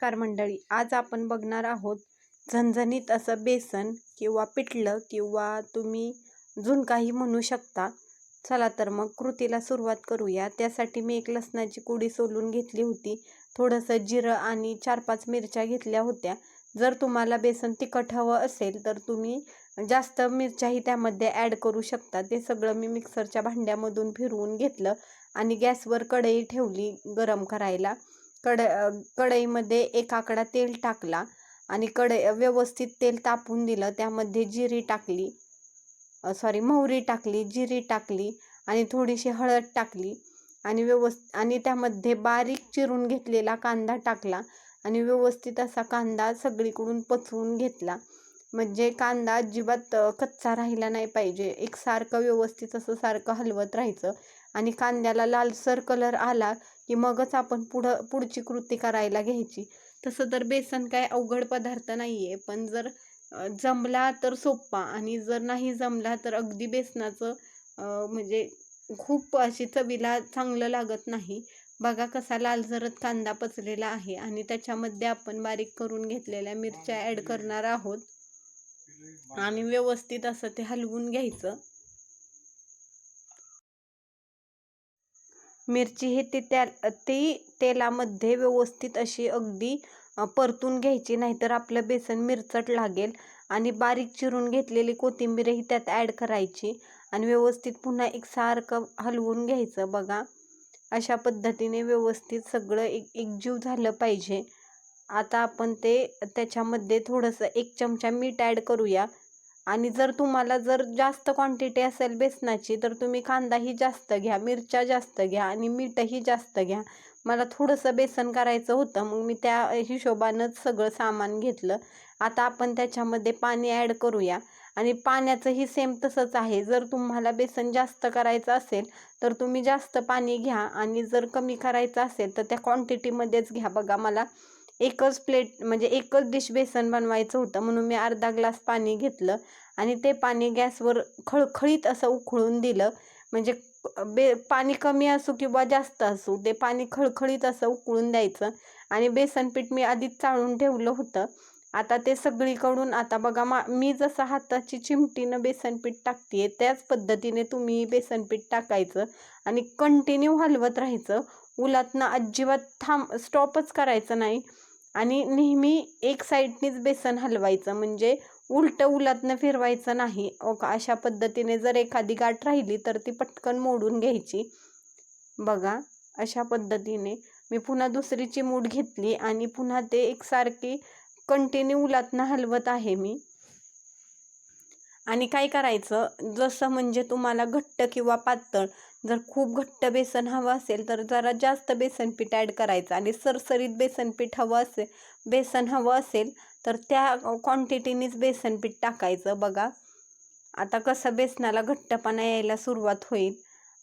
नमस्कार मंडळी. आज आपण बघणार आहोत झणझणीत असं बेसन किंवा पिठलं किंवा तुम्ही झुणकाही म्हणू शकता. चला तर मग कृतीला सुरुवात करूया. त्यासाठी मी एक लसणाची कुडी सोलून घेतली होती. थोडंसं जिरं आणि चार पाच मिरच्या घेतल्या होत्या. जर तुम्हाला बेसन तिखट हवं असेल तर तुम्ही जास्त मिरच्याही त्यामध्ये ॲड करू शकता. ते सगळं मी मिक्सरच्या भांड्यामधून फिरवून घेतलं आणि गॅसवर कढई ठेवली गरम करायला. कड कढईमध्ये एक आकडा तेल टाकला आणि कढई व्यवस्थित तेल तापून दिलं. त्यामध्ये जिरी टाकली सॉरी मोहरी टाकली जिरी टाकली आणि थोडीशी हळद टाकली आणि व्यवस्थित आणि त्यामध्ये बारीक चिरून घेतलेला कांदा टाकला आणि व्यवस्थित असा कांदा सगळीकडून पचवून घेतला. म्हणजे कांदा अजिबात कच्चा राहिला नाही पाहिजे. एकसारखं व्यवस्थित असं सारखं हलवत राहायचं. आणि कांद्याला लालसर कलर आला की मगच आपण पुढं पुढची कृती करायला घ्यायची. तसं तर बेसन काय अवघड पदार्थ नाही आहे पण जर जमला तर सोप्पा. आणि जर नाही जमला तर अगदी बेसनाचं म्हणजे खूप अशी चवीला चांगलं लागत नाही. बघा कसा लालसरत कांदा पचलेला आहे. आणि त्याच्यामध्ये आपण बारीक करून घेतलेल्या मिरच्या ॲड करणार आहोत. आणि व्यवस्थित असं ते हलवून घ्यायचं. मिरची ही ती त्या ती तेलामध्ये व्यवस्थित अशी अगदी परतून घ्यायची नाहीतर आपलं बेसन मिरचट लागेल. आणि बारीक चिरून घेतलेली कोथिंबीरही त्यात ॲड करायची. आणि व्यवस्थित पुन्हा एकसारखं हलवून घ्यायचं बघा. अशा पद्धतीने व्यवस्थित सगळं एक एकजीव झालं पाहिजे. आता आपण ते त्याच्यामध्ये थोडंसं एक चमचा मीठ ॲड करूया. आणि जर तुम्हाला जर जास्त क्वांटिटी असेल बेसनाची तर तुम्ही कांदाही जास्त घ्या मिरच्या जास्त घ्या आणि मीठही जास्त घ्या. मला थोडंसं बेसन करायचं होतं मग मी त्या हिशोबानंच सगळं सामान घेतलं. आता आपण त्याच्यामध्ये पाणी ॲड करूया. आणि पाण्याचंही सेम तसंच आहे. जर तुम्हाला बेसन जास्त करायचं असेल तर तुम्ही जास्त पाणी घ्या. आणि जर कमी करायचं असेल तर त्या क्वांटिटीमध्येच घ्या. बघा मला एकच प्लेट म्हणजे एकच डिश बेसन बनवायचं होतं म्हणून मी अर्धा ग्लास पाणी घेतलं आणि ते पाणी गॅसवर खळखळीत असं उकळून दिलं. म्हणजे बे पाणी कमी असू किंवा जास्त असू ते पाणी खळखळीत असं उकळून द्यायचं आणि बेसन पीठ मी आधीच चाळून ठेवलं होतं. आता ते सगळीकडून आता बघा मा मी जसं हाताची चिमटीनं बेसनपीठ टाकते त्याच पद्धतीने तुम्ही बेसनपीठ टाकायचं आणि कंटिन्यू हलवत राहायचं. उलातनं अजिबात थांब स्टॉपच करायचं नाही. आणि नेहमी एक साईडनीच बेसन हलवायचं म्हणजे उलटं उलातनं फिरवायचं नाही. अशा पद्धतीने जर एखादी गाठ राहिली तर ती पटकन मोडून घ्यायची. बघा अशा पद्धतीने मी पुन्हा दुसरीची मूड घेतली आणि पुन्हा ते एकसारखी कंटिन्यू उलातनं हलवत आहे मी. आणि काय करायचं? जसं म्हणजे तुम्हाला घट्ट किंवा पातळ जर खूप घट्ट बेसन हवं असेल तर जरा जास्त बेसन पीठ ॲड करायचं आणि सरसरीत बेसन पीठ हवं असेल बेसन हवं असेल तर त्या क्वांटिटीनीच बेसन पीठ टाकायचं बघा. आता कसं बेसनाला घट्टपणा यायला सुरुवात होईल.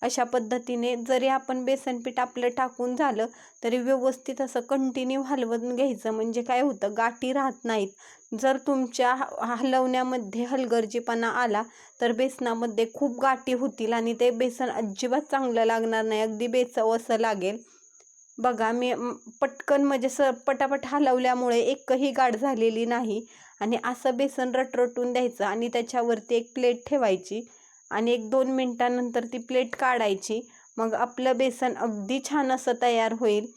अशा पद्धतीने जरी आपण बेसन पीठ आपलं टाकून झालं तरी व्यवस्थित असं कंटिन्यू हलवून घ्यायचं. म्हणजे काय होतं गाठी राहत नाहीत. जर तुमच्या हलवण्यामध्ये हलगर्जीपणा आला तर बेसनामध्ये खूप गाठी होतील आणि ते बेसन अजिबात चांगलं लागणार नाही. अगदी बेचव असं लागेल. बघा मी पटकन म्हणजे स पटापट हलवल्यामुळे एकही गाठ झालेली नाही. आणि असं बेसन रटरटून द्यायचं आणि त्याच्यावरती एक प्लेट ठेवायची. आणि एक दोन मिनटानंतर ती प्लेट काढायची. मग आपलं बेसन अगदी छान असं तयार होईल.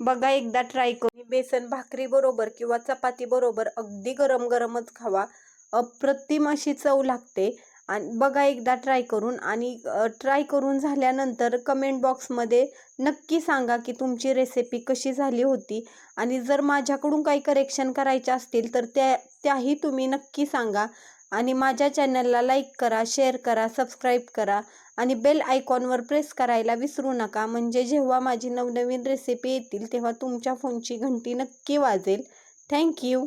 बघा एकदा ट्राय करून बेसन भाकरी बरोबर किंवा चपाती बरोबर अगदी गरम गरमच खावा. अप्रतिम अशी चव लागते. आणि बघा एकदा ट्राय करून आणि ट्राय करून झाल्यानंतर कमेंट बॉक्समध्ये नक्की सांगा की तुमची रेसिपी कशी झाली होती. आणि जर माझ्याकडून काही करेक्शन करायचे असतील तर त्या त्याही तुम्ही नक्की सांगा. आणि माझ्या चॅनलला लाईक करा शेअर करा सबस्क्राईब करा आणि बेल आयकॉनवर प्रेस करायला विसरू नका. म्हणजे जेव्हा माझी नवनवीन रेसिपी येतील तेव्हा तुमच्या फोनची घंटी नक्की वाजेल. थँक्यू